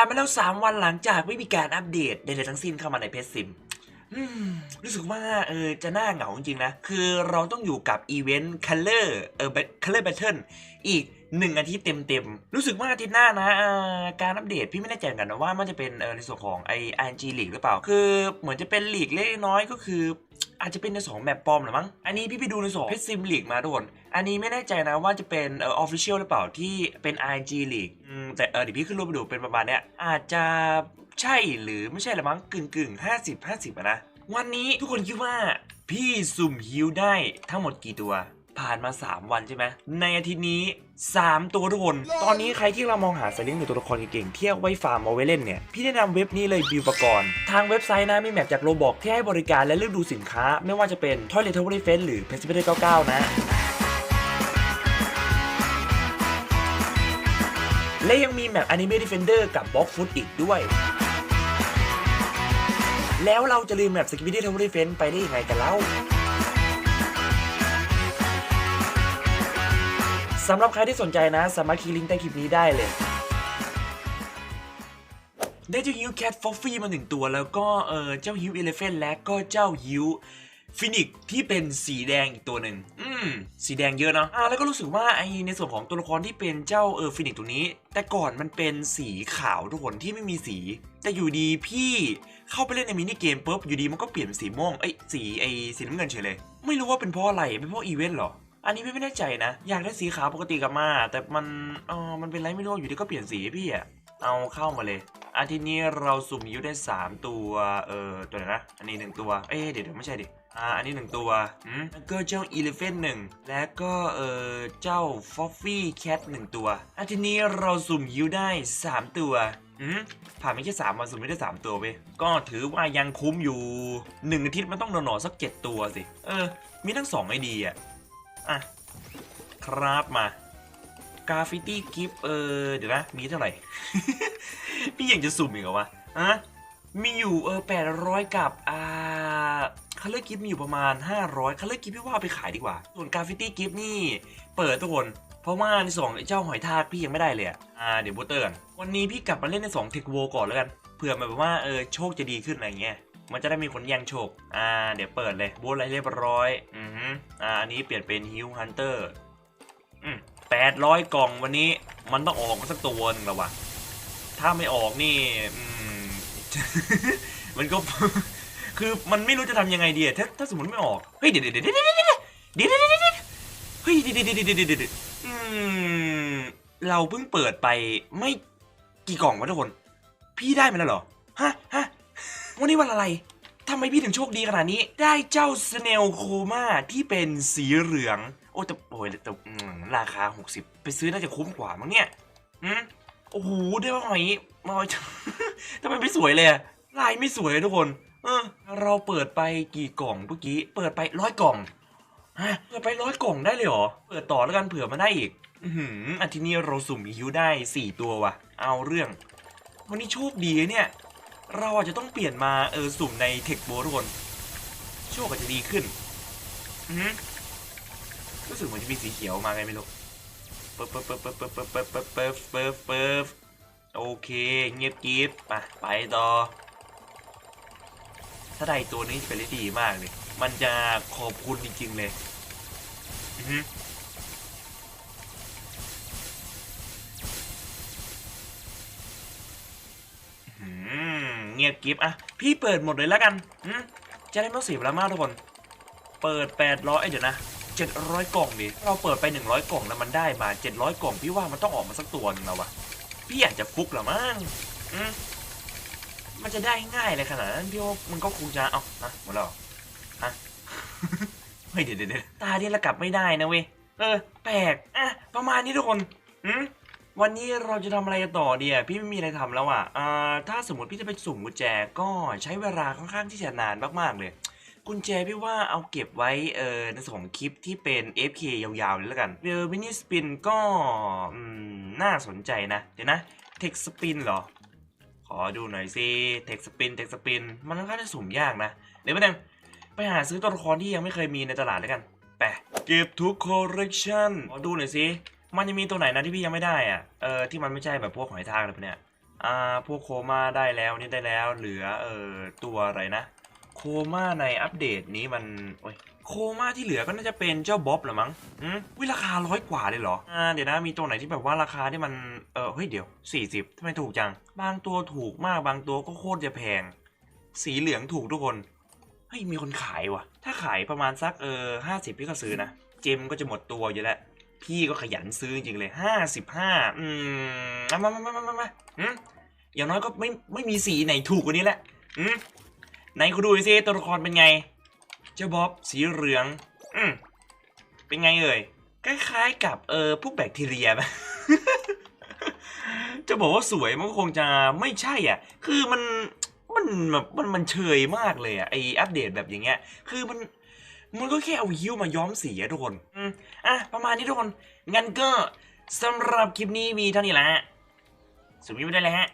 านมาแล้ว 3 วันหลังจากไม่มีการอัปเดตใดๆทั้งสิ้นเข้ามาในเพจซิม รู้สึกว่าเออจะน่าเหงาจริงๆนะ คือเราต้องอยู่กับอีเวนต์ Color เออ Color Battle อีกหนึ่งอาทิตย์เต็มๆ รู้สึกว่าอาทิตย์หน้านะการอัปเดตพี่ไม่แน่ใจกันนะว่ามันจะเป็นในส่วนของไอ RNG League หรือเปล่า คือเหมือนจะเป็นลีกเล็กน้อยก็คืออาจจะเป็นในสองแบบปอมหรือมั้ง อันนี้พี่ไปดูในสองเพชรซิมลีกมาทุกคนอันนี้ไม่แน่ใจนะว่าจะเป็นเอ่อ official หรือเปล่าที่เป็น RNG League แต่เออเดี๋ยวพี่ขึ้นรูปไปดูเป็นประมาณเนี้ยอาจจะ ใช่หรือไม่ใช่ละมั้งกึ่งกึ่งห้าสิบห้าสิบอะนะ วันนี้ทุกคนคิดว่า พี่สุ่มฮิวได้ทั้งหมดกี่ตัว ผ่านมา 3 วันใช่ไหมในอาทิตย์นี้ 3 ตัวทุกคน ตอนนี้ใครที่เรามองหาสลิงหรือตัวละครเก่งๆเที่ยวไว้ฟาร์มเอาไว้เล่นเนี่ย พี่แนะนำเว็บนี้เลยบิวปกรณ์ทางเว็บไซต์นะมีแมปจากโรบอกที่ให้บริการและเลือกดูสินค้า ไม่ว่าจะเป็น Toilet t o w e r f e n หรือ p e s t i f i c 99 นะและยังมีแมป Anime Defender กับ Box Foot อีกด้วย แล้วเราจะลืมแมปสกิบิดี้ทอมบรี่เฟนไปได้ยังไงกันเล่าสำหรับใครที่สนใจนะ สามารถคลิกลิงก์ใต้คลิปนี้ได้เลย ได้เจ้าฮิวแคทฟอฟฟี่มาหนึ่งตัว แล้วก็เออเจ้าฮิวเอเลฟนและก็เจ้าฮิว ฟินิกที่เป็นสีแดงอีกตัวหนึ่งอืมสีแดงเยอะเนาะอ่าแล้วก็รู้สึกว่าไอในส่วนของตัวละครที่เป็นเจ้าเออฟินิกตัวนี้ แต่ก่อนมันเป็นสีขาวทุกคนที่ไม่มีสี แต่อยู่ดีพี่เข้าไปเล่นในมินิเกมปุ๊บอยู่ดีมันก็เปลี่ยนเป็นสีม่วงไอยสีไอสีน้ำเงินเฉยเลย ไม่รู้ว่าเป็นเพราะอะไรเป็นเพราะอีเวนต์เหรออันนี้พี่ไม่แน่ใจนะ อยากได้สีขาวปกติกลับมา แต่มันเออมันเป็นไรไม่รู้อยู่ดีก็เปลี่ยนสีพี่อะเอาเข้ามาเลยอาทิตย์นี้เราสุ่มยูได้ 3 ตัว เออตัวไหนนะ อันนี้ 1 ตัว เอ๊ะเดี๋ยวไม่ใช่ดิ อ่าอันนี้1ตัวอืมแล้วก็เจ้าอีเลฟเฟนหนึ่งและก็เออเจ้าฟอฟฟี่แคทหนึ่งตัวอาทิตย์นี้เราสุ่มยูได้ 3 ตัวอืมผ่านไม่ใช่3วันสุ่มไม่ได้ 3 ตัวเว้ยก็ถือว่ายังคุ้มอยู่1อาทิตย์มันต้องหนอๆสัก 7 ตัวสิ เออ มีทั้ง2ไอเดียอะ ครับมากราฟิตี้กิฟเออเดี๋ยวนะ มีเท่าไหร่ พี่ยังจะสุ่มอีกเหรอวะอะมีอยู่เออแปดร้อยกับอ่า คัลเลอร์กิฟมีอยู่ประมาณ 500คัลเลอร์กิฟต์พี่ว่าไปขายดีกว่า ส่วนกราฟิตี้กิฟต์นี่เปิดทุกคน เพราะว่าในสองไอ้เจ้าหอยทากพี่ยังไม่ได้เลยอ่าเดี๋ยวบูเตอร์กันวันนี้พี่กลับมาเล่นในสองเทคโวก่อนแล้วกันเผื่อแบบว่าเออโชคจะดีขึ้นอะไรเงี้ยมันจะได้มีคนแย่งโชค อ่า เดี๋ยวเปิดเลยบูทอะไรเรียบร้อย อือฮึอ่า อันนี้เปลี่ยนเป็นฮิวฮันเตอร์ อืมแปดร้อยกล่องวันนี้ มันต้องออกสักตัวหนึงแล้ววะถ้าไม่ออกนี่ อืม มันก็ คือมันไม่รู้จะทำยังไงดีถ้าถ้าสมมติไม่ออก เฮ้ยเดี๋ยวเดี๋ยวเดี๋ยวเดี๋ยวเดี๋ยวเดี๋ยวเดี๋ยวเดี๋ยวเดี๋ยวเฮ้ยเดี๋ยวเดี๋ยวเดี๋ยวเดี๋ยวเดดเดี๋ยวอืมเราเพิ่งเปิดไปไม่กี่กล่องวะทุกคน พี่ได้มาแล้วเหรอ ฮะฮะวันนี้วันอะไรทำไมพี่ถึงโชคดีขนาดนี้ ได้เจ้าสเนลโคมาที่เป็นสีเหลือง โอ้แต่โอ้ยแต่ราคา 60 ไปซื้อน่าจะคุ้มกว่ามั้งเนี่ยอืมโอ้โหได้มาหอยมาหอยทำไมไม่สวยเลยลายไม่สวยทุกคน เออเราเปิดไปกี่กล่องเมื่อกี้ เปิดไปร้อยกล่องฮะเปิดไปร้อยกล่องได้เลยเหรอ เปิดต่อแล้วกันเผื่อมาได้อีก อือหืออาทิตย์นี้เราสุ่มฮิวได้4ตัวว่ะ เอาเรื่อง วันนี้โชคดีเนี่ย เราอาจจะต้องเปลี่ยนมาเออสุ่มในเทคโบทุกคนโชคอาจจะดีขึ้น อือหือรู้สึกเหมือนจะมีสีเขียวมาไงไม่รู้เปิบเปิบเปิบเปิบเปิบเปิบเปิบเปิบเปิบเปิบโอเค เงียบกริบไปไปต่อ ถ้าได้ตัวนี้จะเป็นเรื่องดีมากเลย มันจะขอบคุณจริงๆเลยอือหืออืมเงียบกิฟอะพี่เปิดหมดเลยแล้วกันอืมจะได้ไม่ต้องเสียเวลามากทุกคน เปิด 800เอ้ยเดี๋ยวนะ 700 กล่องดิเราเปิดไป 100 กล่องแล้วมันได้มา 700 กล่องพี่ว่ามันต้องออกมาสักตัวหนึงแล้ววะพี่อยากจะฟุกหรอมั้งอืม มันจะได้ง่ายเลยขนาดนั้นพี่ว่ามันก็คงจะเอาฮะหมดแล้วเหรอฮะเฮ้ยเดี๋ยวเดี๋ยวเดี๋ยวตาเนี่ยละกลับไม่ได้นะเว้ยเออ แปลกอะประมาณนี้ทุกคนอืมวันนี้เราจะทำอะไรกันต่อเดียพี่ไม่มีอะไรทำแล้วอะอ่าถ้าสมมติพี่จะไปสุ่มกุญแจก็ใช้เวลาค่อนข้างที่จะนานมากๆเลยกุญแจพี่ว่าเอาเก็บไว้เออในส่วนของคลิปที่เป็น FK ยาวๆเลยแล้วกันเวลมินิสปินก็อืมน่าสนใจนะ เดี๋ยวนะเทคสปินเหรอ ขอดูหน่อยสิเทคสปินเทคสปินมันค่อนข้างจะสุ่มยากนะ เดี๋ยวไปดังไปหาซื้อตัวละครที่ยังไม่เคยมีในตลาดแล้วกันไปเก็บทุกคอลเลกชันขอดูหน่อยสิมันจะมีตัวไหนนะที่พี่ยังไม่ได้อะเออที่มันไม่ใช่แบบพวกหอยทากอะไรพวกเนี้ยอ่าพวกโคม่าได้แล้วนี่ได้แล้วเหลือเออตัวอะไรนะ โคม่าในอัปเดตนี้มันโอ้ยโคม่าที่เหลือก็น่าจะเป็นเจ้าบ๊อบเหรือมั้งอืมวิราคาร้อยกว่าเลยเหรอ อ่า เดี๋ยวนะ มีตัวไหนที่แบบว่าราคาที่มัน เออเฮ้ยเดี๋ยว 40ทำไมถูกจัง บางตัวถูกมาก บางตัวก็โคตรจะแพง สีเหลืองถูกทุกคน เฮ้ย มีคนขายว่ะ ถ้าขายประมาณสักเออห้าสิบพี่ก็ซื้อนะ เจมก็จะหมดตัวอยู่แล้ว พี่ก็ขยันซื้อจริงเลยห้าสิบห้าอืมมามามามามามาอืมอย่างน้อยก็ไม่ไม่มีสีไหนถูกกว่านี้แหละ อืม ไหนคุณดูสิตัวละครเป็นไง เจ้าบ๊อบสีเหลือง อืมเป็นไงเอ่ยคล้ายๆกับเออพวกแบคทีเรียไหมจะบอกว่าสวยมันก็คงจะไม่ใช่อะ คือมันมันแบบมันมันเชยมากเลยอะไออัปเดตแบบอย่างเงี้ย คือมันมันก็แค่เอาฮิ้วมาย้อมสีอะทุกคนอืมอะประมาณนี้ทุกคน งั้นก็สำหรับคลิปนี้มีเท่านี้แหละสุดนี้ไปได้เลยฮะ